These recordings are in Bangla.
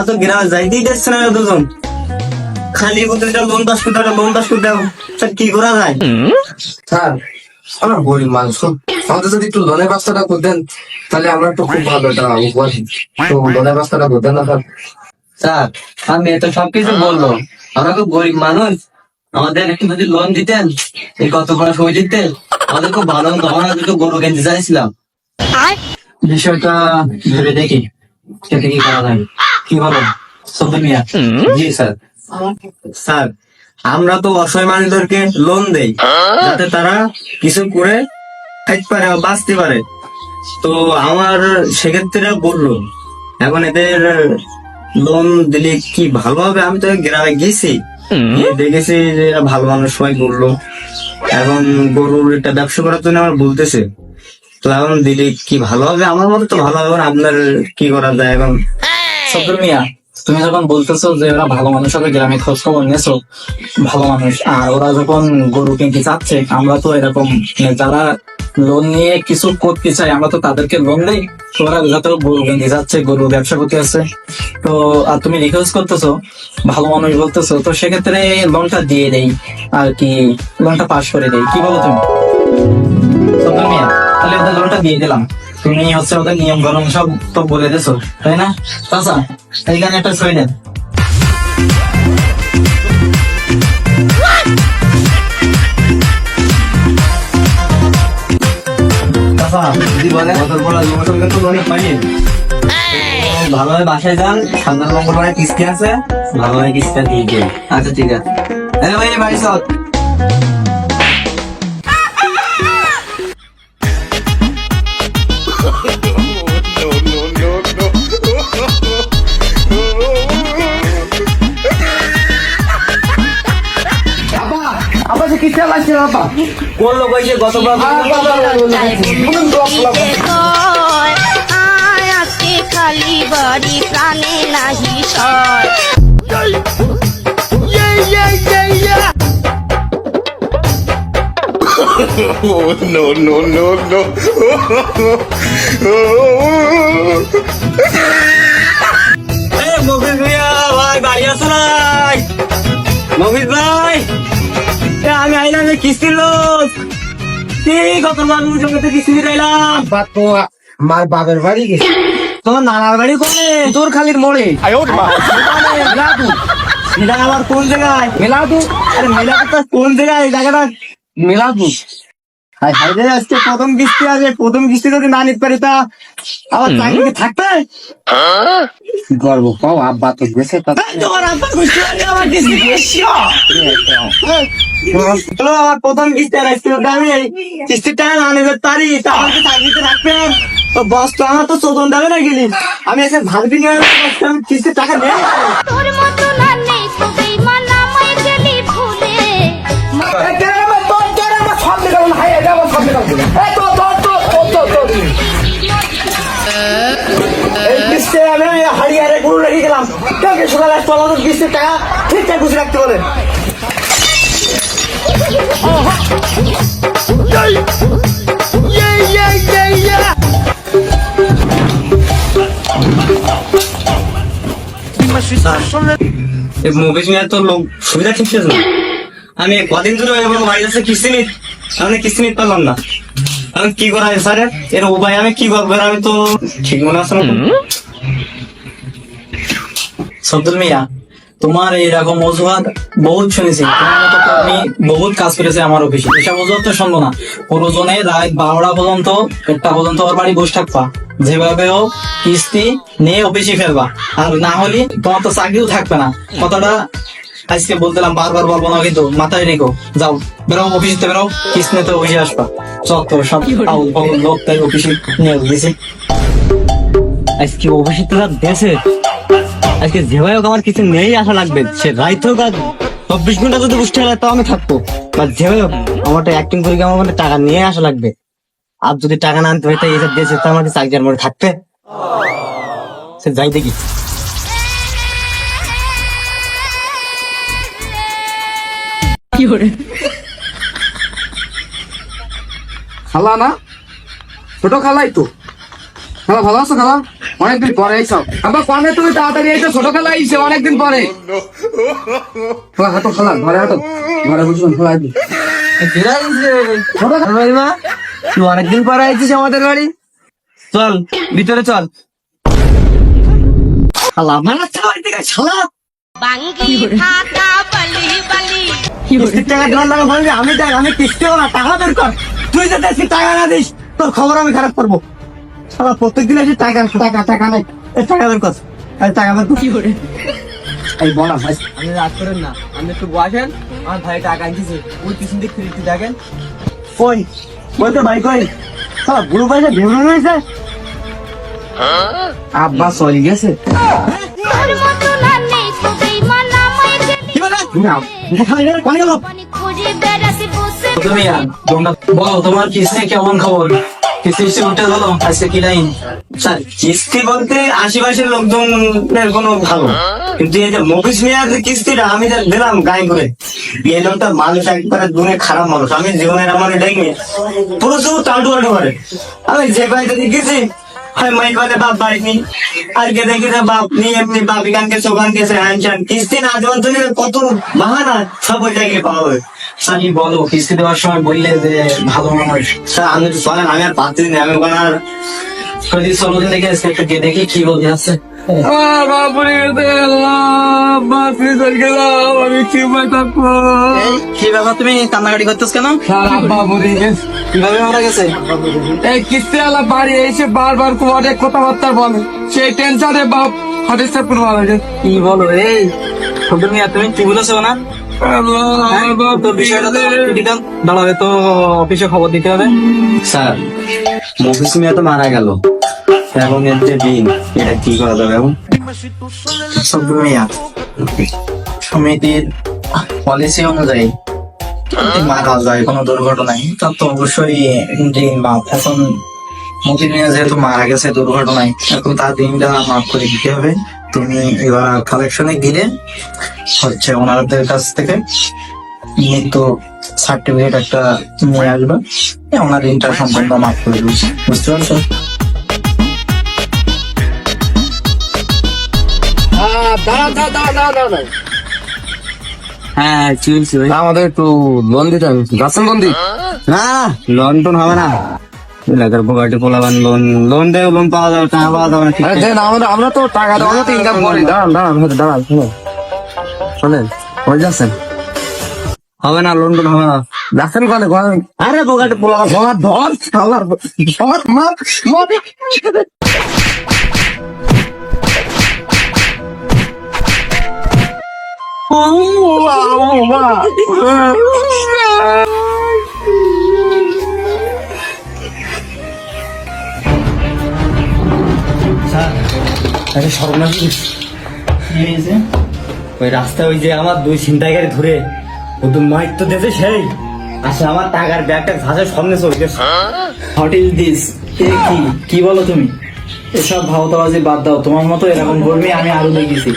আমার তো গ্রামে যাইতেই দিচ্ছে না দুজন। খালি লোন দাস করতে লোন দাস করতে স্যার কি করা যায়? স্যার আমরা গরিব মানুষ আমাদের যদি একটু লোনের ব্যবস্থাটা করতেন তাহলে আমরা একটু খুব ভালো এটা উপহার তো লোনের ব্যবস্থাটা করতেন না স্যার? স্যার আমি তো সবকিছু বলল আমরা খুব গরিব মানুষ। আমাদের একটু যদি লোন দিতেন এই কত বড় সময় দিতেন আমাদের খুব ভালো হতো। আমরা দুটো গরু কিনতে চাইছিলাম। বিষয়টা ভেবে দেখি সেটা কি করা যায়। কি বলো? সত্যি মিয়া জি স্যার। স্যার আমরা তো অসহায় মানুষদেরকে লোন দেই। যাতে তারা কিছু করে খাইতে পারে বাঁচতে পারে। তো আমার সেক্ষেত্রে বলল এখন এদের লোন দিলে কি ভালো হবে? আমি তো গ্রামে গেছি। গিয়ে দেখেছি যে এরা ভালো মানুষ সবাই বলল। এখন গরুর একটা ব্যবসা করার জন্য আমার বলতেছে। তো এখন দিলে কি ভালো হবে? আমার মতে তো ভালো হবে আপনার কি করা যায়? এখন সফর মিয়া তুমি যখন বলতেছো যে ওরা ভালো মানুষ হবে গ্রামে খোঁজ খবর নিয়েছো, ভালো মানুষ, আর ওরা যখন গরু কিনতে চাচ্ছে আমরা তো এরকম মানে যারা লোন নিয়ে কিছু করতে চাই, আমরা তো তাদেরকে লোন দেই। ওরা যাতে গরু কিনতে যাচ্ছে গরু ব্যবসা করতে আছে তো, আর তুমি রিকোয়েস্ট করতেছো, ভালো মানুষ বলতেছো, তো সেক্ষেত্রে লোনটা দিয়ে দেই, আর কি লোনটা পাস করে দেই। কি বলো তুমি? তাহলে ওদের লোনটা দিয়ে দিলাম। তুমি হচ্ছে ওদের নিয়ম কানুন সব তো বলে দিছো তাই না? চাচা এইখানে একটা ছয় তো ভালোভাবে বাসায় যান, সামনের মঙ্গলবারে কিস্তি আছে, ভালোভাবে কিস্তিটা দিয়ে আচ্ছা ঠিক আছে। ভাই লাগছে বাবা। লোক হয়েছে? গতবার আজকে খালি বাড়ি প্রাণে নাহি সয় Oh, no, no, no, no. Mofiz ভাই বাড়ি আসো নাই। মফিজ ভাই। আমি আইলাম কিস্তির লোক। কি গতবার জমিতে কিস্তি আইলাম? মার বাপের বাড়ি গেছে। তোমার নানার বাড়ি কোনে? তোর খালির মোড়ে। মেলাদু। এটা আবার কোন জায়গায়? মেলাদু? আরে মেলাদু কোন জায়গায়? জায়গাটা মেলাদু। হাই হাই রে আজকে প্রথম কিস্তি আছে প্রথম কিস্তি যদি না নিতে পারি তা আবার চাকরি কি থাকবে? গর্ব পাও আব্বা তো গেছে তা তোমার আব্বা খুশি হলে আমার কিস্তি প্রথম কিস্তি আর আজকে আমি এই কিস্তির টাকা না নিতে পারি তা আমার কি চাকরিতে রাখবে তো বস তো আমার তো চোদন দেবে না গেলি। আমি এসে ভাবি নিয়ে আমি কিস্তির টাকা নেই কালকে সকালে টাকা ঠিকঠাক রাখতে বলে। এই মুকেশ তো লোক সুবিধা ঠিক আছে। না আমি কদিন ধরে বাড়ি যাচ্ছে কিস্তি নিত আমি কিস্তি নিতে পারলাম না। আমি কি করা স্যার? এর উপায় আমি কি করব আমি তো ঠিক মনে আছে না। সব্দুল মিয়া তোমার এইরকম অজুহাত বহুত শুনেছি। তোমার বহুত কাজ করেছে আমার অফিসে। এসব অজুহাত তো শুনব না। প্রয়োজনে রাত বারোটা পর্যন্ত, একটা পর্যন্ত ওর বাড়ি বসে থাকবা। যেভাবে হোক, কিস্তি নিয়ে অফিসে ফেলবা আর না হলে তোমার তো চাকরিও থাকবে না। কথাটা আজকে বলতেলাম বারবার বলব না কিন্তু মাথায় রেখো। যাও, বেরো অফিসে বেরো, কিস্তি নিতে অফিসে আসবা। চত সব লোক তাই অফিসে নিয়ে গেছি। আজকে অবশ্যই তো দেশে আজকে যেভাবে হোক আমার কিছু নেই আসা লাগবে সে রাইত হোক আর চব্বিশ ঘণ্টা যদি বুঝতে পারে তাও আমি থাকব। বা যেভাবে হোক আমার অ্যাক্টিং করে আমার মানে টাকা নিয়ে আসা লাগবে? আর যদি টাকা না আনতে হয় তাই এসব দেশে তো আমাকে চাকরি আর মনে থাকতে সে যাই দেখি। খালা না? ছোট খালাই তো। খালা ভালো আছো খালা? অনেকদিন পরে এইছো আবার কনে তুমি তাড়াতাড়ি এসো ছোট খেলা আইছে? অনেকদিন পরে। খালা হাঁটো খালা ঘরে হাঁটো। ঘরে বুঝবেন খালা আইবি। মা। তুই অনেকদিন পরে আইছিস আমাদের বাড়ি। চল ভিতরে চল। মারা চালাই থেকে শালা। বাঙ্গি থাকা বলি বলি। টাকা দেওয়ার লাগে বলবি আমি টাকা আমি কিস্তি না টাকা বের কর। তুই যদি টাকা না দিস তোর খবর আমি খারাপ করব। শালা প্রত্যেকদিন এসে টাকা টাকা টাকা নেই। এই টাকা বের কর এই টাকা বের কর? এই বলা ভাই। আপনি রাগ করেন না। আপনি একটু বসেন। আমার ভাই টাকা আনতেছে। ওই পিছন দিক ফিরতে থাকেন কই? বলতে ভাই কই? শালা বুড়ো পয়সা ভেবরন হয়েছে আব্বা চলে গেছে। কি তুমি আর তোমরা বলো তোমার কিস্তি কেমন খবর? কিস্তি বলতে আশেপাশের লোকজনের কোনো ভালো। কিন্তু এই যে মফিস মিয়ার কিস্তিটা আমি যা দিলাম গায়ে করে, এই লোকটা মানুষ একবারে দূরে খারাপ মানুষ। আমি জীবনের আমার ডেকে প্রচুর তাল্টু আল্টু করে আমি যে বাড়িতে দেখেছি হয় মাই বলে বাপ বাড়িনি আর কে দেখি বাপ নিয়ে এমনি বাপ এখান কে সোখান কে হ্যান কিস্তি না দেওয়ার জন্য কত বাহানা সব ওই জায়গায় পাওয়া হবে সানি বলো কিস্তি দেওয়ার সময় বললে যে ভালো মানুষ। স্যার আমি তো চলেন আমি আর পাচ্ছি না আমি ওখানে আর যদি চলো দিন দেখে আজকে একটু গিয়ে দেখি কি বলতে আছে কি ব্যাপার তুমি কান্নাকাটি করতেছ কেন? কীভাবে মারা গেছে? এই বাড়ি এসে বারবার কথাবার্তা বলে। সেই টেনশনে বাপ কি বলো এই তুমি কি বলেছ না? দাঁড়াবে তো অফিসে খবর দিতে হবে স্যার মফিস মিয়া তো মারা গেল। এর যে দিন, এটা কি করা যাবে মিয়া। সমিতির পলিসি অনুযায়ী মারা যায়, কোনো দুর্ঘটনায়, তার তো অবশ্যই ঋণ বা এখন মতিন মিয়া যেহেতু মারা গেছে দুর্ঘটনায়, এখন তার দিনটা মাফ করে দিতে হবে। তুমি এবার কালেকশনে গিয়ে হচ্ছে ওনারদের কাছ থেকে মৃত্যু সার্টিফিকেট একটা নিয়ে আসবে। ওনার সম্পূর্ণ মাফ করে দিবে বুঝতে পারছ? দাঁড়া হ্যাঁ চলছে আমাদের একটু লোন দিতে হবে। গাছেন লোন না লোন টোন হবে না। এলাকার পোকাটি পোলাবান লোন লোন দেবে লোন পাওয়া যাবে টাকা পাওয়া যাবে না ঠিক আমরা আমরা তো টাকা দেবো তো ইনকাম করি দাঁড়ান দাঁড়ান দাঁড়ান শোনেন কই যাচ্ছেন হবে না লোন টোন হবে না যাচ্ছেন কলে আরে পোকাটি পোলাবান ধর ধর শালার ধর মার মার আরে সর্বনাশ ওই রাস্তায় ওই যে আমার দুই ছিনতাইকারী ধরে, ও তো মাইক তো দিয়েছে সেই। আচ্ছা আমার টাকার ব্যাগটা ঘাসের সামনে চলে গেছে। দিস? এ কি? কি বলো তুমি? এসব ভাওতাবাজি বাদ দাও। তোমার মতো এরকম কর্মী আমি আরও দেখেছি।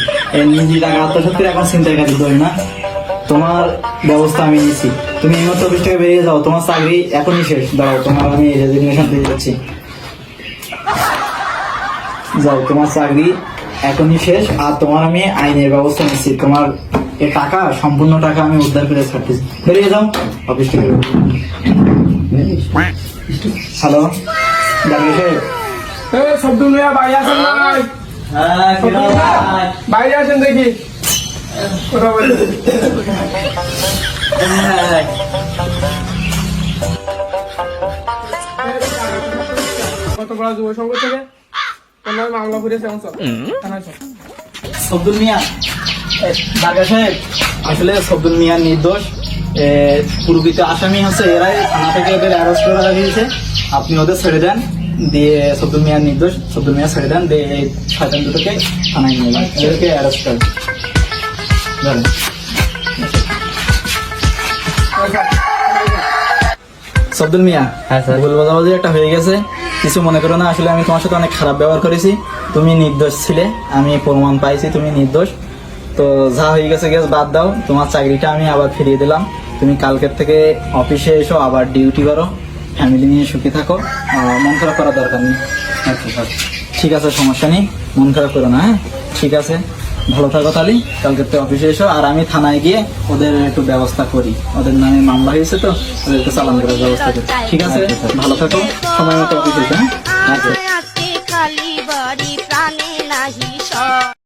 নিজে টাকা আত্মসাৎ করে এখন চিন্তায় কাটি ধরে না? তোমার ব্যবস্থা আমি নিয়েছি তুমি এই মতো অফিস বেরিয়ে যাও। তোমার চাকরি এখনই শেষ। দাঁড়াও, তোমার আমি রেজিগনেশন দিয়ে যাচ্ছি। যাও তোমার চাকরি এখনই শেষ আর তোমার আমি আইনের ব্যবস্থা নিচ্ছি। তোমার এ টাকা সম্পূর্ণ টাকা আমি উদ্ধার করে ছাড়তেছি। বেরিয়ে যাও অফিস থেকে হ্যালো দাঁড়িয়ে সাহেব বাইরে আসেন হ্যাঁ বাইরে আসেন দেখি। কথা বলি কত বড় যুব সংঘ থেকে? তোমার মামলা করেছে অংশ চল। সবদুল মিয়া দারগা সাহেব আসলে সবদুল মিয়া নির্দোষ। পূর্বিত আসামি হচ্ছে এরাই থানা থেকে ওদের অ্যারেস্ট করা দিয়েছে আপনি ওদের ছেড়ে দেন দিয়ে সবদুল মিয়া নির্দোষ সবদুল মিয়া ছেড়ে দেন দিয়ে এই শয়তান দুটোকে থানায় নিয়ে যান। এদেরকে অ্যারেস্ট করেন ধরেন। সবদুল মিয়া হ্যাঁ, স্যার। ভুল বোঝাবুঝি একটা হয়ে গেছে। কিছু মনে করো না, আসলে আমি তোমার সাথে অনেক খারাপ ব্যবহার করেছি। তুমি নির্দোষ ছিলে, আমি প্রমাণ পাইছি, তুমি নির্দোষ। তো যা হয়ে গেছে গেছ বাদ দাও, তোমার চাকরিটা আমি আবার ফিরিয়ে দিলাম। তুমি কালকের থেকে অফিসে এসো, আবার ডিউটি করো ফ্যামিলি নিয়ে সুখী থাকো। মন খারাপ করার দরকার নেই। আচ্ছা আচ্ছা। ঠিক আছে, সমস্যা নেই। মন খারাপ করো না হ্যাঁ? ঠিক আছে। ভালো থাকো তাহলে কালকে তো অফিসে এসো আর আমি থানায় গিয়ে ওদের একটু ব্যবস্থা করি। ওদের নামে মামলা হয়েছে তো ওদেরকে চালান করার ব্যবস্থা করি। ঠিক আছে? ভালো থাকো সময় মতো অফিসে এসো হ্যাঁ? আচ্ছা।